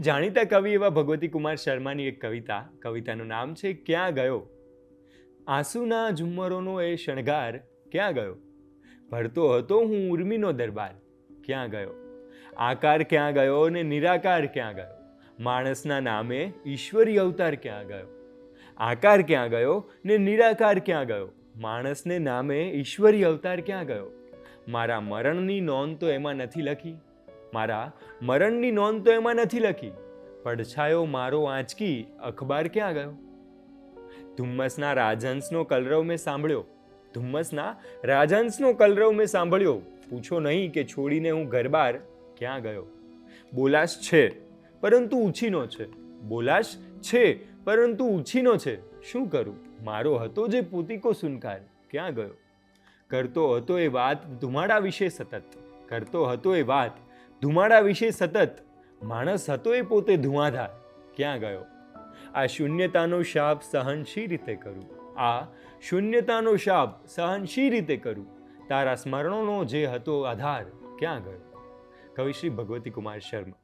જાણીતા કવિ એવા ભગવતી કુમાર શર્માની એક કવિતા, કવિતાનું નામ છે ક્યાં ગયો? આંસુના ઝુમ્મરોનો એ શણગાર ક્યાં ગયો? ભરતો હતો હું ઉર્મિનો દરબાર, ક્યાં ગયો? આકાર ક્યાં ગયો ને નિરાકાર ક્યાં ગયો? માણસના નામે ઈશ્વરી અવતાર ક્યાં ગયો? આકાર ક્યાં ગયો ને નિરાકાર ક્યાં ગયો? માણસને નામે ઈશ્વરી અવતાર ક્યાં ગયો? મારા મરણની નોંધ તો એમાં નથી લખી. મારા મરણની નોંધ તો એમાં નથી લખી. પડછાયો મારો આંચકી અખબાર ક્યાં ગયો? ધુમ્મસના રાજહંસનો કલરવ મેં સાંભળ્યો. ધુમ્મસના રાજહંસનો કલરવ મેં સાંભળ્યો. પૂછો નહીં કે છોડીને હું ઘરબાર ક્યાં ગયો? બોલાશ છે, પરંતુ ઉછીનો છે. બોલાશ છે, પરંતુ ઉછીનો છે. શું કરું? મારો હતો જે પોતીકો સુનકાર. ક્યાં ગયો? કરતો હતો એ વાત ધુમાડા વિશે સતત. કરતો હતો એ વાત ધુમાડા વિશે સતત. માણસ હતો એ પોતે ધુમાધાર. ક્યાં ગયો? આ શૂન્યતાનો શાપ સહન શી રીતે કરું? આ શૂન્યતાનો શાપ સહન શી રીતે કરું? તારા સ્મરણોનો જે હતો આધાર, ક્યાં ગયો? કવિ શ્રી ભગવતી કુમાર શર્મા.